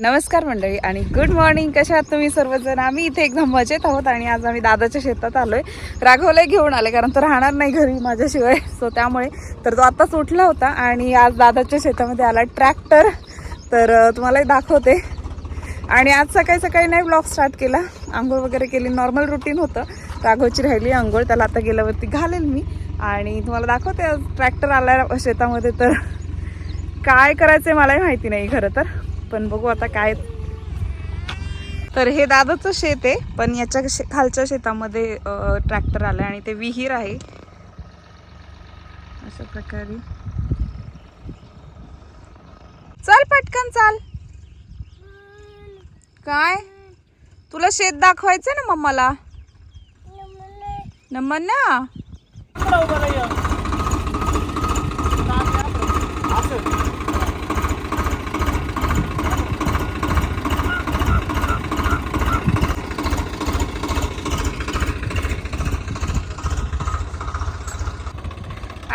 नमस्कार मंडळी आणि गुड मॉर्निंग कशा आहात तुम्ही सर्वजण? आम्ही इथे एकदम मजेत आहोत आणि आज आम्ही दादाच्या शेतात आलोय. राघवला घेऊन आले कारण तो राहणार नाही घरी माझ्याशिवाय. सो त्यामुळे तर तो आत्ताच उठला होता आणि आज दादाच्या शेतामध्ये आला ट्रॅक्टर तर तुम्हाला तुम्हालाही दाखवते. आणि आज सकाळी सकाळी नाही ब्लॉग स्टार्ट केला. आंघोळ वगैरे केली. नॉर्मल रुटीन होतं. राघवची राहिली आंघोळ. त्याला आता गेल्यावरती घालेल मी. आणि तुम्हाला दाखवते आज ट्रॅक्टर आला शेतामध्ये. तर काय करायचंय मलाही माहिती नाही खरं तर. पण बघू आता काय. तर हे दादाचं शेत आहे पण याच्या शे खालच्या शेतामध्ये ट्रॅक्टर आला आणि ते विहीर आहे. अशा प्रकारे. चल पटकन चाल. काय? तुला शेत दाखवायचं ना मम्माला? नंबर ना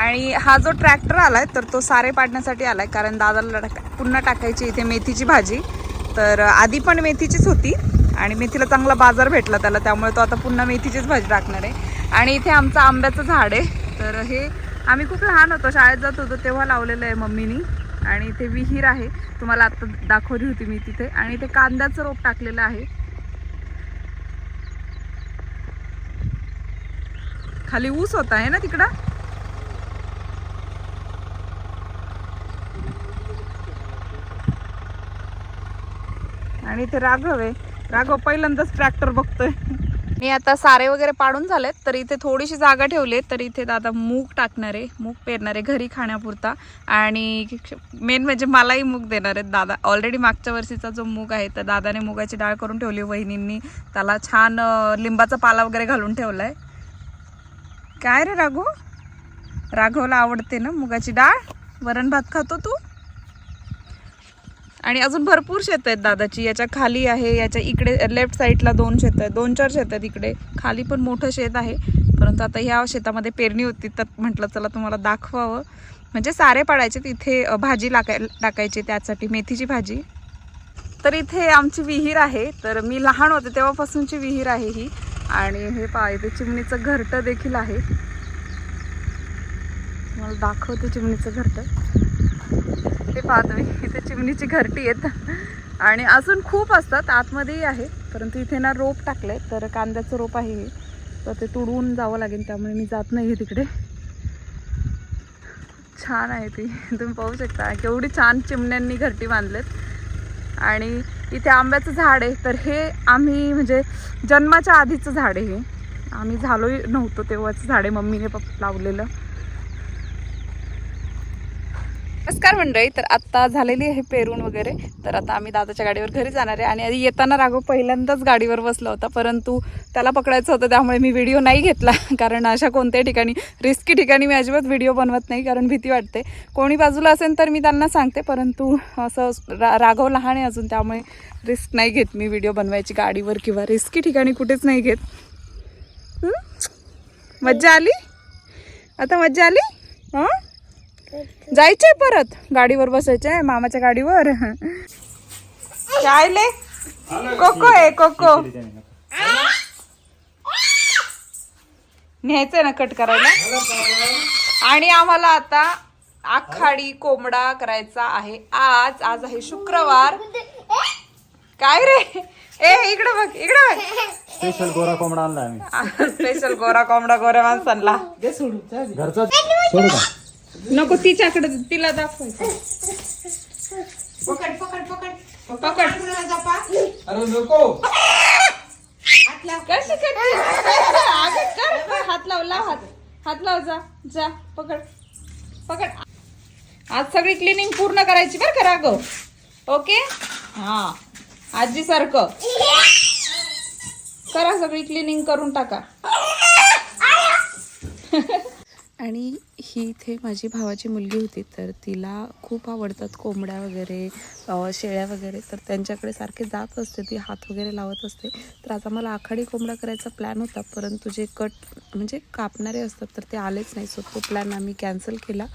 आणि हा जो ट्रॅक्टर आलाय तर तो सारे पाडण्यासाठी आलाय कारण दादाला टाका- पुन्हा टाकायची इथे मेथीची भाजी. तर आधी पण मेथीचीच होती आणि मेथीला चांगला बाजार भेटला त्याला त्यामुळे तो आता पुन्हा मेथीचीच भाजी टाकणार आहे. आणि इथे आमचं आंब्याचं झाड आहे. तर हे आम्ही खूप लहान होतो शाळेत जात होतो तेव्हा लावलेलं आहे मम्मीनी. आणि इथे विहीर आहे. तुम्हाला आता दाखवली होती मी तिथे. आणि इथे कांद्याचं रोप टाकलेलं आहे. खाली ऊस होता आहे ना तिकडं? आणि इथे राघव आहे. राघव पहिल्यांदाच ट्रॅक्टर बघतोय. मी आता सारे वगैरे पाडून झालेत तर इथे थोडीशी जागा ठेवली आहे. तर इथे दादा मूग टाकणार आहे. मूग पेरणार आहे घरी खाण्यापुरता. आणि मेन म्हणजे मलाही मूग देणार आहेत दादा. ऑलरेडी मागच्या वर्षीचा जो मूग आहे तर दादाने मुगाची डाळ करून ठेवली वहिनींनी त्याला छान लिंबाचा पाला वगैरे घालून ठेवलाय. काय रे राघव? राघवला आवडते ना मुगाची डाळ? वरण भात खातो तू? आणि अजून भरपूर शेत आहेत दादाची. याच्या खाली आहे याच्या इकडे लेफ्ट साईडला दोन शेत आहेत. दोन चार शेत आहेत इकडे. खाली पण मोठं शेत आहे. परंतु आता ह्या शेतामध्ये पेरणी होती तर म्हटलं चला तुम्हाला दाखवावं. म्हणजे सारे पाडायचे तिथे भाजी टाकाय टाकायची त्यासाठी मेथीची भाजी. तर इथे आमची विहीर आहे. तर मी लहान होते तेव्हापासूनची विहीर आहे ही. आणि हे पाय ते चिमणीचं घरटं देखील आहे. तुम्हाला दाखवते चिमणीचं घरटं. म्हणजे ते पहा इथे चिमणीची घरटी आहेत. आणि अजून खूप असतात. आतमध्येही आहे. परंतु इथे ना रोप टाकलंय. तर कांद्याचं रोप आहे हे. तर ते तुडवून जावं लागेल. त्यामुळे मी जात नाही तिकडे. छान आहे ती. तुम्ही पाहू शकता. केवढी छान चिमण्यांनी घरटी बांधलेत. आणि इथे आंब्याचं झाड आहे. तर हे आम्ही म्हणजे जन्माच्या आधीचं झाड आहे हे. आम्ही झालोही नव्हतो तेव्हाचं झाड आहे. मम्मीने पप लावलेलं. नमस्कार मंडळी तर आत्ता झालेली आहे पेरून वगैरे. तर आता आम्ही दादाच्या गाडीवर घरी जाणार आहे आणि आधी येताना राघव पहिल्यांदाच गाडीवर बसला होता परंतु त्याला पकडायचं होतं त्यामुळे मी व्हिडिओ नाही घेतला. कारण अशा कोणत्याही ठिकाणी रिस्की ठिकाणी मी अजिबात व्हिडिओ बनवत नाही कारण भीती वाटते. कोणी बाजूला असेल तर मी त्यांना सांगते परंतु असं रा राघव लहान आहे अजून त्यामुळे रिस्क नाही घेत मी व्हिडिओ बनवायची गाडीवर किंवा रिस्की ठिकाणी कुठेच नाही घेत. मज्जा आली? आता मज्जा आली? हां? जायचंय परत. गाडीवर बसायचंय मामाच्या गाडीवर. काय ले कोको आहे कोको. न्यायचंय ना कट करायला? आणि आम्हाला आता आखाडी कोंबडा करायचा आहे. आज आज आहे शुक्रवार. काय रे? ए इकडे बघ इकडे बघ. स्पेशल गोरा कोंबडा आणला आम्ही. स्पेशल गोरा कोंबडा गोऱ्या माणसांना. घरचा सोडू का? नको तिच्याकडे तिला दाखवायचं. पकड पकड पकड. पकड. अरे नको. कशी करते? अगं कर, हात लाव लाव हात. हात लाव जा जा पकड. पकड. आज सगळी क्लिनिंग पूर्ण करायची बरं का राघव? ओके? हा. आजी सारखं करा सगळी क्लिनिंग करून टाका. आणि ही इथे माझी भावाची मुलगी होती तर तिला खूप आवडतात कोंबड्या वगैरे शेळ्या वगैरे. तर त्यांच्याकडे सारखे जात असते ती हात वगैरे लावत असते. तर आज आम्हाला आखाडी कोंबडा करायचा प्लॅन होता परंतु जे कट म्हणजे कापणारे असतात तर ते आलेच नाही. सो तो प्लॅन आम्ही कॅन्सल केला.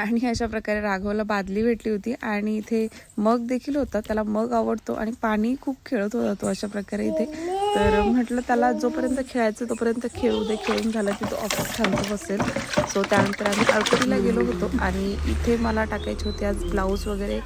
आणि अशा प्रकारे राघवला बादली भेटली होती. आणि इथे मग देखील होता त्याला मग आवडतो. आणि पाणी खूप खेळत होता तो अशा प्रकारे इथे. तर म्हटलं त्याला जोपर्यंत खेळायचं तोपर्यंत खेळू दे खेळून झालं की तो ऑफिस शांत बसेल. सो त्यानंतर आम्ही अळकुटीला गेलो होतो आणि इथे मला टाकायचे होते आज ब्लाऊज वगैरे.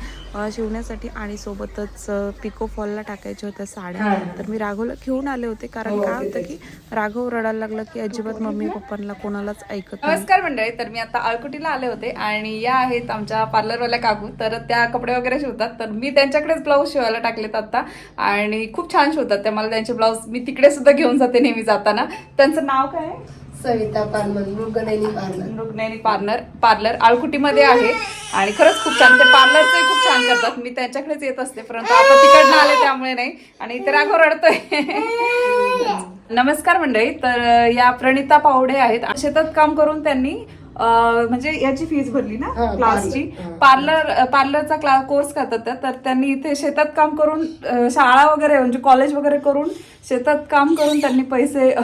शिवण्यासाठी आणि सोबतच पिको फॉलला टाकायच्या होत्या साड्या. तर मी राघवला घेऊन आले होते कारण काय होतं की राघव रडायला लागलं की अजिबात मम्मी पप्पांना कोणालाच ऐकत नमस्कार मंडळी तर मी आता अळकुटीला आले होते आणि या आहेत आमच्या पार्लरवाल्या काकू. तर त्या कपडे वगैरे शिवतात तर मी त्यांच्याकडेच ब्लाऊज शिवायला टाकलेत आता आणि खूप छान शिवतात त्या. मला त्यांचे ब्लाऊज मी तिकडे सुद्धा घेऊन जाते नेहमी जाताना. त्यांचं नाव काय आहे? सविता पारमन मृगनयनी पार्लर. रुग्णानी पार्लर पार्लर आळकुटीमध्ये आहे. आणि खरंच खूप छान ते पार्लरचंही खूप छान करतात. मी त्यांच्याकडेच येत असते परंतु आता तिकडनं आले त्यामुळे नाही. आणि इथे राघव रडतोय नमस्कार मंडळी तर या प्रणिता पावडे आहेत. शेतात काम करून त्यांनी म्हणजे याची फीस भरली ना क्लासची पार्लर. पार्लर पार्लरचा क्लास कोर्स करतात त्या तर त्यांनी इथे शेतात काम करून शाळा वगैरे म्हणजे कॉलेज वगैरे करून शेतात काम करून त्यांनी पैसे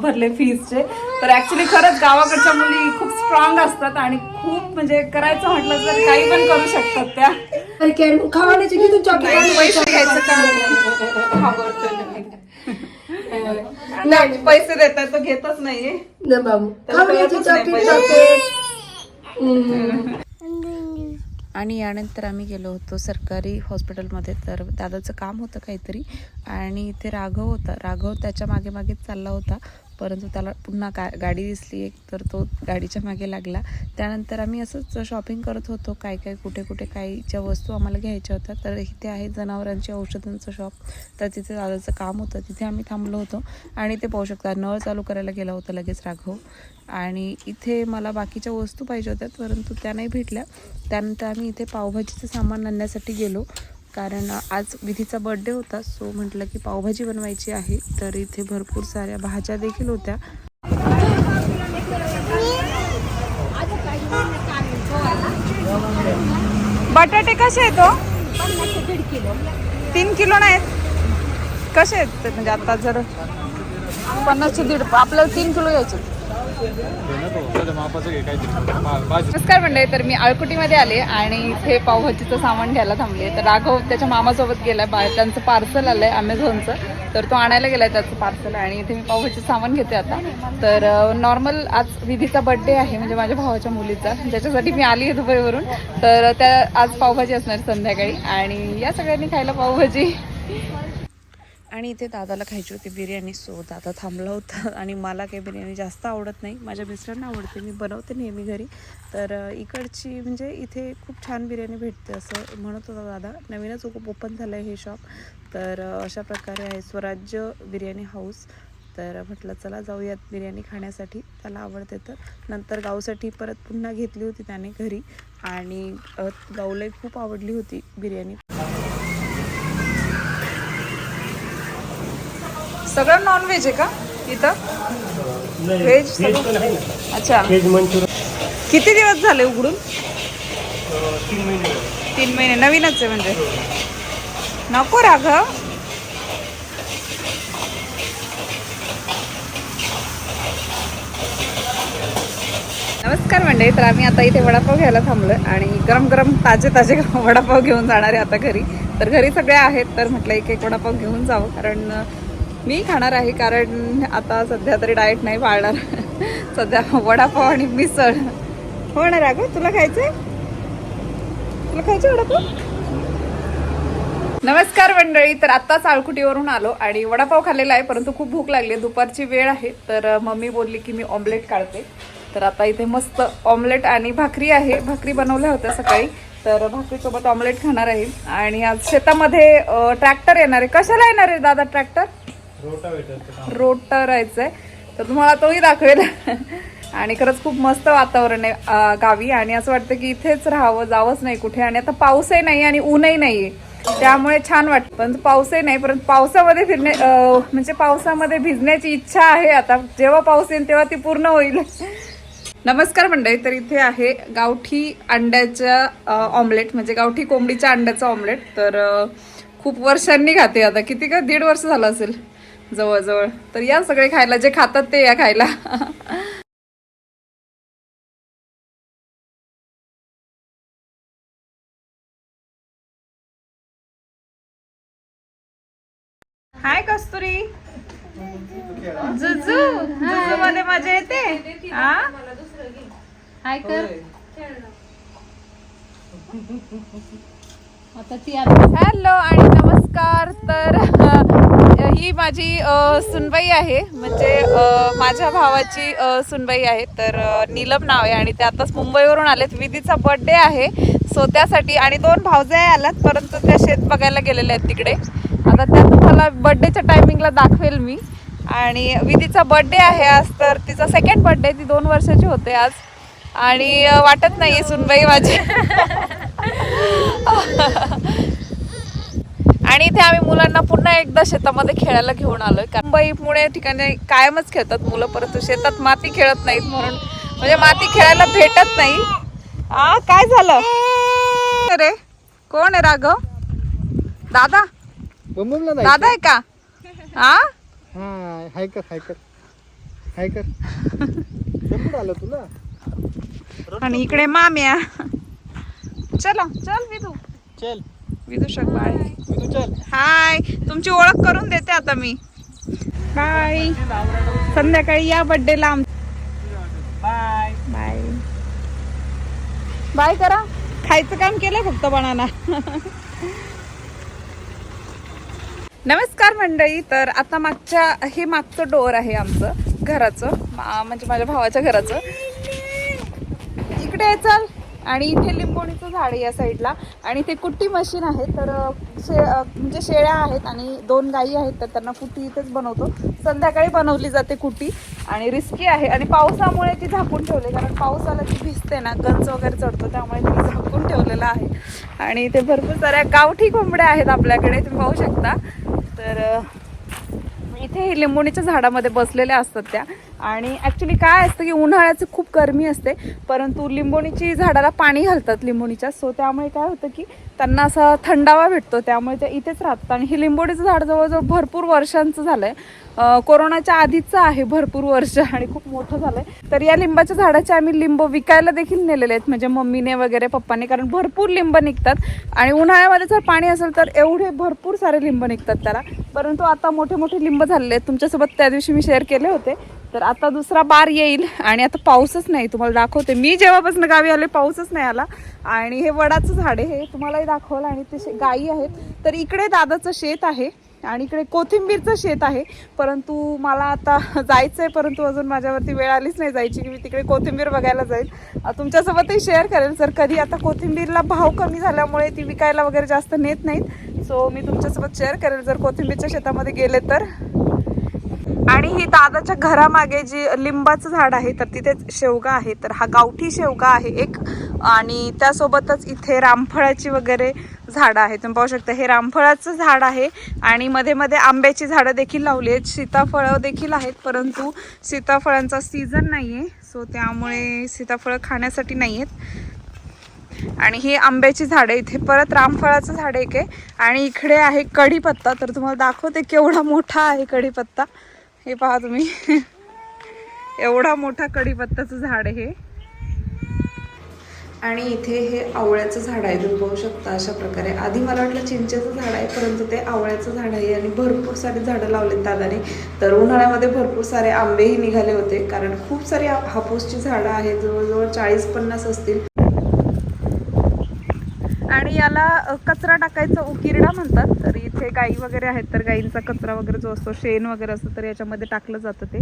भरले फीसचे तर ऍक्च्युली खरंच गावाकडच्या मुली खूप स्ट्रॉंग असतात आणि खूप म्हणजे करायचं म्हटलं तर काही पण करू शकतात त्या. पैसे घ्यायचं नाही. नाही पैसे देतात तो घेतच नाहीये. ना बाबू. नाही चॉकलेट पहिलं. चॉकलेट आणि यानंतर आम्ही गेलो होतो सरकारी हॉस्पिटलमध्ये तर दादाचं काम होतं काहीतरी. आणि इथे राघव होता. राघव त्याच्यामागे मागेच चालला होता. परंतु त्याला पुन्हा का गाडी दिसली एक तर तो गाडीच्या मागे लागला. त्यानंतर आम्ही असंच शॉपिंग करत होतो. काय काय कुठे कुठे काही ज्या वस्तू आम्हाला घ्यायच्या होत्या. तर इथे आहे जनावरांच्या औषधांचं शॉप तर तिथे दादाचं काम होतं. तिथे आम्ही थांबलो होतो आणि ते पाहू शकता नळ चालू करायला गेला होता लगेच राघव. आणि इथे मला बाकीच्या वस्तू पाहिजे होत्या परंतु त्या नाही भेटल्या. त्यानंतर आम्ही इथे पावभाजीचं सामान आणण्यासाठी गेलो. कारण आज विधीचा बर्थडे होता सो म्हटलं की पावभाजी बनवायची आहे. तर इथे भरपूर साऱ्या भाज्या देखील होत्या. बटाटे कसे आहेत हो? तीन किलो नाहीत. कसे आहेत? ते म्हणजे आता जर पन्नासचे दीड आपल्याला तीन किलो घ्यायचे नमस्कार मंडळी तर मी आळकुटीमध्ये आले आणि इथे पावभाजीचं सामान घ्यायला थांबले तर राघव त्याच्या मामासोबत गेलाय बा त्यांचं पार्सल आलंय अमेझॉनचं तर तो आणायला गेलाय त्याचं पार्सल आणि इथे मी पावभाजीचं सामान घेते आता. तर नॉर्मल आज विधीचा बर्थडे आहे म्हणजे माझ्या भावाच्या मुलीचा. ज्याच्यासाठी मी आली आहे दुबईवरून. तर त्या आज पावभाजी असणार संध्याकाळी. आणि या सगळ्यांनी खायला पावभाजी. आणि इथे दादाला खायची होती बिर्याणी. सो दादा थांबला होता आणि मला काही बिर्याणी जास्त आवडत नाही. माझ्या मिस्टरांना आवडते. मी बनवते नेहमी घरी. तर इकडची म्हणजे इथे खूप छान बिर्याणी भेटते असं म्हणत होता दादा. नवीनच ओपन झालं आहे हे शॉप तर अशा प्रकारे आहे स्वराज्य बिर्याणी हाऊस तर म्हटलं चला जाऊयात बिर्याणी खाण्यासाठी. त्याला आवडते तर. नंतर गाऊसाठी परत पुन्हा घेतली होती त्याने घरी. आणि अ, गाऊलाही खूप आवडली होती बिर्याणी. सगळं नॉन व्हेज आहे का इथं? व्हेज अच्छा. किती दिवस झाले उघडून? तीन महिने नवीनच आहे म्हणजे? नको राघव. नमस्कार मंडळी. तर आम्ही आता इथे वडापाव घ्यायला थांबलोय आणि गरम गरम ताजे ताजे वडापाव घेऊन जाणार आहे आता घरी. तर घरी सगळे आहेत तर म्हटलं एक एक वडापाव घेऊन जावं कारण मी खाणार आहे कारण आता सध्या तरी डाएट नाही पाळणार. सध्या वडापाव आणि मिसळ. होणार अगं तुला खायचंय? तुला खायचं वडापाव? नमस्कार मंडळी तर आत्ताच आळकुटीवरून आलो आणि वडापाव खाल्लेला आहे परंतु खूप भूक लागली दुपारची वेळ आहे तर मम्मी बोलली की मी ऑमलेट काढते. तर आता इथे मस्त ऑमलेट आणि भाकरी आहे. भाकरी बनवल्या होत्या सकाळी तर भाकरीसोबत ऑमलेट खाणार आहे. आणि आज शेतामध्ये ट्रॅक्टर येणार आहे. कशाला येणार आहे दादा ट्रॅक्टर रोटर यायचंय तर तुम्हाला तोही दाखवेल. आणि खरंच खूप मस्त वातावरण आहे गावी. आणि असं वाटतं की इथेच राहावं जावंच नाही कुठे. आणि आता पाऊसही नाही आणि ऊनही नाहीये. त्यामुळे छान वाटतं पण पाऊसही नाही परंतु पावसामध्ये फिरणे म्हणजे पावसामध्ये भिजण्याची इच्छा आहे आता. जेव्हा पाऊस येईल तेव्हा ती पूर्ण होईल. नमस्कार मंडळी तर इथे आहे गावठी अंड्याच्या ऑमलेट म्हणजे गावठी कोंबडीच्या अंड्याचं ऑमलेट तर खूप वर्षांनी खाते आता. किती का? दीड वर्ष झालं असेल. जवळजवळ. तर या सगळे खायला जे खातात ते या खायला. हाय कस्तुरी. जुजू जुजू मध्ये मजा येते? हाय कर. हॅलो आणि नमस्कार. तर ही माझी सुनबाई आहे. म्हणजे माझ्या भावाची सुनबाई आहे. तर नीलम नाव आहे आणि ते आताच मुंबईवरून आलेत. विधीचा बर्थडे आहे. सो त्यासाठी आणि दोन भावजाई आल्यात परंतु त्या शेत बघायला गेलेल्या आहेत तिकडे. आता त्या तुम्हाला बर्थडेच्या टायमिंगला दाखवेल मी. आणि विधीचा बर्थडे आहे आज तर तिचा सेकंड बर्थडे ती दोन वर्षाची होते आज. आणि वाटत नाही सुनबाई माझी. आणि इथे आम्ही मुलांना पुन्हा एकदा शेतामध्ये खेळायला घेऊन आलोय. कारण मुंबईमुळे ठिकाणी कायमच खेळतात मुलं परंतु शेतात माती खेळत नाहीत म्हणून. म्हणजे माती खेळायला भेटत नाही. आ काय झालं? रे? कोण आहे राघव? दादा? दादा आहे का? हा हा हाय कर हाय कर. हाय कर. कुठं आलं तुला? आणि इकडे माम्या. चला चल विदू. चल. विदूषक बाळ. तू चल. हाय तुमची ओळख करून देते आता मी. बाय संध्याकाळी या बर्थडेला आम बाय. बाय. बाय करा. खायचं काम केलंय फक्त बनाना. नमस्कार मंडळी तर आता मागच्या हे मागचं डोर आहे आमचं घराचं. म्हणजे माझ्या भावाच्या घराचं. कुठे आहे चल? आणि इथे लिंबोणीचं झाड आहे या साईडला. आणि ते कुट्टी मशीन आहे तर शे म्हणजे शेळ्या आहेत आणि दोन गायी आहेत तर त्यांना कुट्टी इथेच बनवतो. संध्याकाळी बनवली जाते कुट्टी आणि रिस्की आहे. आणि पावसामुळे ती झाकून ठेवली कारण पाऊस आला की भिजते ना गंज वगैरे चढतो त्यामुळे ती झाकून ठेवलेलं आहे. आणि इथे भरपूर साऱ्या गावठी कोंबड्या आहेत आपल्याकडे तुम्ही पाहू शकता. तर इथे हे लिंबोणीच्या झाडामध्ये बसलेल्या असतात त्या. आणि ॲक्च्युली काय असतं की उन्हाळ्याचं खूप गरमी असते परंतु लिंबोणीची झाडाला पाणी घालतात लिंबोणीच्या. सो त्यामुळे काय होतं की त्यांना असा थंडावा भेटतो त्यामुळे ते इथेच राहतात. आणि हे लिंबोणीचं झाड जवळजवळ भरपूर वर्षांचं झालं आहे कोरोनाच्या आधीचं आहे भरपूर वर्ष आणि खूप मोठं झालं आहे तर या लिंबाच्या झाडाचे आम्ही लिंब विकायला देखील नेलेले आहेत म्हणजे मम्मीने वगैरे पप्पाने कारण भरपूर लिंब निघतात. आणि उन्हाळ्यामध्ये जर पाणी असेल तर एवढे भरपूर सारे लिंब निघतात त्याला. परंतु आता मोठे मोठे लिंब झालेले आहेत. तुमच्यासोबत त्या दिवशी मी शेअर केले होते. तर आता दुसरा बार येईल आणि आता पाऊसच नाही. तुम्हाला दाखवते. मी जेव्हापासून गावी आले पाऊसच नाही आला. आणि हे वडाचं झाड आहे हे तुम्हालाही दाखवलं. आणि ते शे- गायी आहेत. तर इकडे दादाचं शेत आहे आणि इकडे कोथिंबीरचं शेत आहे. परंतु मला आता जायचं आहे परंतु अजून माझ्यावरती वेळ आलीच नाही जायची की मी तिकडे कोथिंबीर बघायला जाईल. तुमच्यासोबतही शेअर करेल. जर कधी आता कोथिंबीरला भाव कमी झाल्यामुळे ती विकायला वगैरे जास्त नेत नाहीत सो मी तुमच्यासोबत शेअर करेल. जर कोथिंबीरच्या शेतामध्ये गेले तर. की ही दादाच्या घरामागे जी लिंबाचं झाड आहे तर तिथे शेवगा आहे. तर हा गावठी शेवगा आहे एक. आणि त्यासोबतच इथे रामफळाची वगैरे झाडं आहेत. तुम्ही पाहू शकता हे रामफळाचं झाड आहे. आणि मध्ये मध्ये आंब्याची झाडं देखील लावली आहेत. सीताफळं देखील आहेत परंतु सीताफळांचा सीझन नाही आहे सो त्यामुळे सीताफळं खाण्यासाठी नाही आहेत आणि ही आंब्याची झाडं इथे परत रामफळाचं झाड एक आहे. आणि इकडे आहे कढीपत्ता. तर तुम्हाला दाखवते केवढा मोठा आहे कढीपत्ता. हे पहा तुम्ही. एवढा मोठा कढीपत्ताचं झाड आहे आणि इथे हे आवळ्याचं झाड आहे तुम्ही पाहू शकता अशा प्रकारे. आधी मला वाटलं चिंचेचं झाड आहे परंतु ते आवळ्याचं झाड आहे आणि भरपूर सारे झाडं लावलेत दादाने. तर उन्हाळ्यामध्ये भरपूर सारे आंबेही निघाले होते कारण खूप सारी हापूसची झाडं आहेत जवळजवळ चाळीस पन्नास असतील. आणि याला कचरा टाकायचा उकिरडा म्हणतात. तर इथे गाई वगैरे आहेत तर गाईंचा कचरा वगैरे जो असतो शेण वगैरे असतं तर याच्यामध्ये टाकलं जातं ते.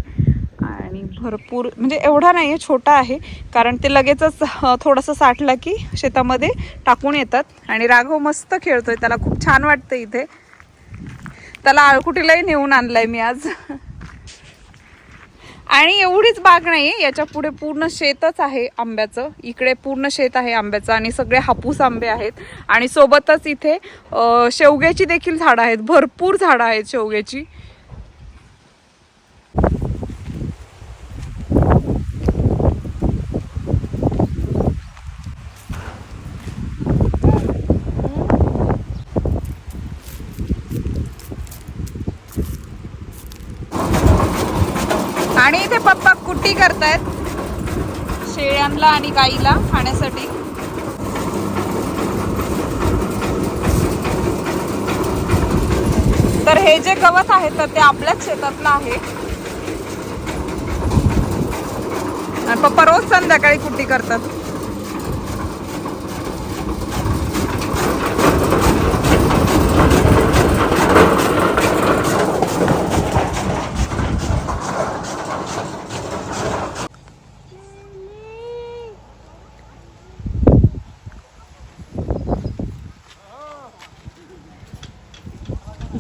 आणि भरपूर म्हणजे एवढा नाही आहे छोटा आहे. कारण ते लगेचच थोडंसं साठलं की शेतामध्ये टाकून येतात. आणि राघव मस्त खेळतोय त्याला खूप छान वाटतं इथे. त्याला आळकुटीलाही नेऊन आणलाय मी आज. आणि एवढीच बाग नाही याच्यापुढे पूर्ण शेतच आहे आंब्याचं. इकडे पूर्ण शेत आहे आंब्याचं आणि सगळे हापूस आंबे आहेत. आणि सोबतच इथे शेवग्याची देखील झाडं आहेत. भरपूर झाडं आहेत शेवग्याची आणि इथे पप्पा कुट्टी करतायत शेळ्यांना आणि गाईला खाण्यासाठी. तर हे जे गवत आहे तर ते आपल्याच शेतातलं आहे. आणि पप्पा रोज संध्याकाळी कुट्टी करतात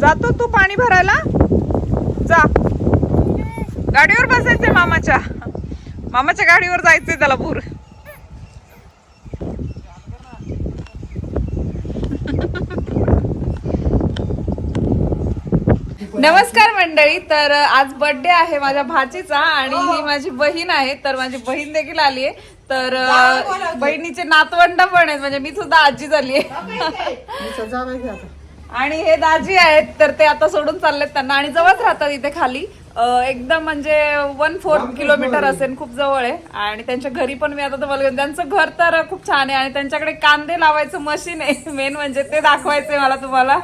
जातो तू पाणी भरायला? जा. गाडीवर बसायचंय मामाच्या. मामाच्या गाडीवर जायचंय त्याला पूर नमस्कार मंडळी तर आज बर्थडे आहे माझ्या भाचीचा आणि ही माझी बहीण आहे तर माझी बहीण देखील आली आहे. तर बहिणीचे नातवंड पण आहेत म्हणजे मी सुद्धा आजी झाली आहे. आणि हे दाजी आहेत तर ते आता सोडून चाललेत त्यांना. आणि जवळच राहतात इथे खाली. अं, एकदम म्हणजे वन फोर किलोमीटर असेल खूप जवळ आहे. आणि त्यांच्या घरी पण मी आता तुम्हाला घेऊन- त्यांचं घर तर खूप छान आहे आणि त्यांच्याकडे कांदे लावायचं मशीन आहे. मेन म्हणजे ते दाखवायचंय मला तुम्हाला.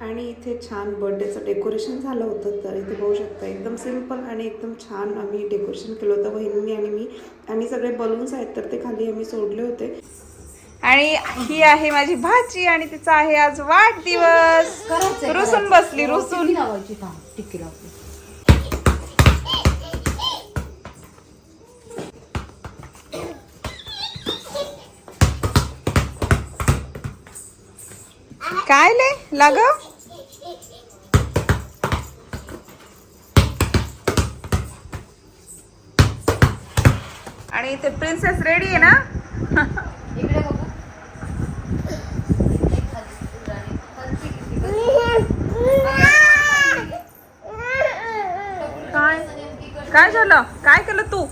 आणि इथे छान बर्थडेचं डेकोरेशन झालं होतं तर इथे बघू शकता एकदम सिंपल आणि एकदम छान आम्ही डेकोरेशन केलं होतं बहिणींनी आणि मी. आणि सगळे बलून्स आहेत तर ते खाली आम्ही सोडले होते. आणि ही आहे माझी भाची आणि तिचा आहे आज वाढदिवस. रुसून बसली रुसून. काय ले लाग. आणि इथे प्रिन्सेस रेडी आहे ना काय काय झालं? काय केलं तू?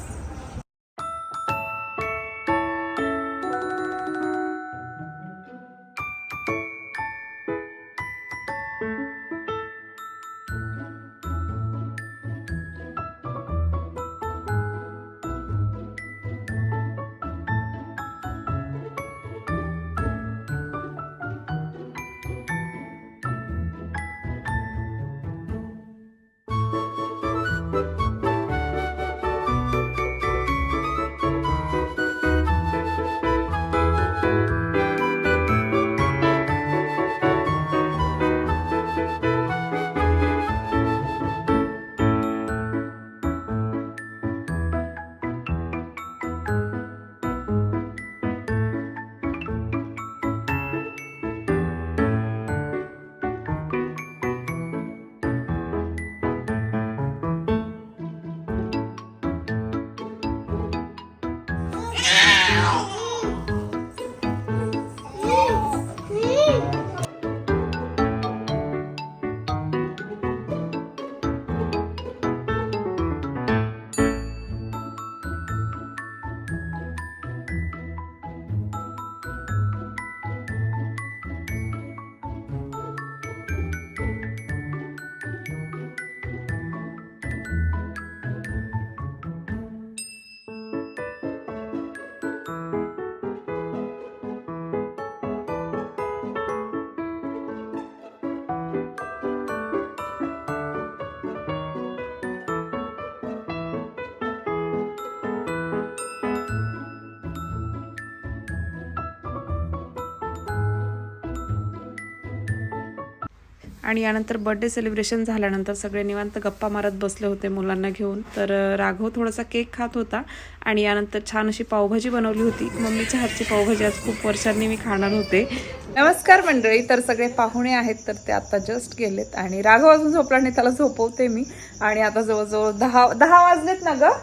आणि यानंतर बर्थडे सेलिब्रेशन झाल्यानंतर सगळे निवांत गप्पा मारत बसले होते मुलांना घेऊन. तर राघव थोडासा केक खात होता आणि यानंतर छान अशी पावभाजी बनवली होती. मम्मीच्या हातची पावभाजी आज खूप वर्षांनी मी खाणार होते. नमस्कार मंडळी तर सगळे पाहुणे आहेत तर ते आता जस्ट गेलेत आणि राघव अजून झोपला नाही त्याला झोपवते मी. आणि आता जवळजवळ दहा दहा वाजलेत ना गं?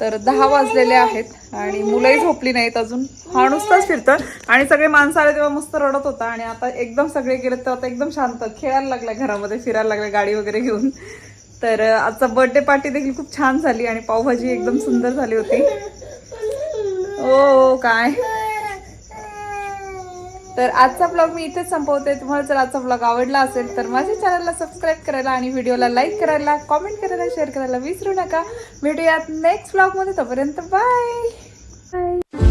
तर दहा वाजलेले आहेत आणि मुलंही झोपली नाहीत अजून. हा नुसताच फिरतं आणि सगळे माणसं आले तेव्हा मस्त रडत होता. आणि आता एकदम सगळे गेले तर आता एकदम शांत. खेळायला लागलाय घरामध्ये फिरायला लागलाय गाडी वगैरे घेऊन. तर आजचा बर्थडे पार्टी देखील खूप छान झाली आणि पावभाजी एकदम सुंदर झाली होती. ओ काय? तर आजचा ब्लॉग मी इथेच संपवते. तुम्हाला जर आजचा ब्लॉग आवडला असेल तर माझ्या चॅनलला सबस्क्राईब करायला आणि व्हिडिओला लाईक करायला कॉमेंट करायला शेअर करायला विसरू नका. भेटूयात नेक्स्ट ब्लॉगमध्ये तोपर्यंत बाय बाय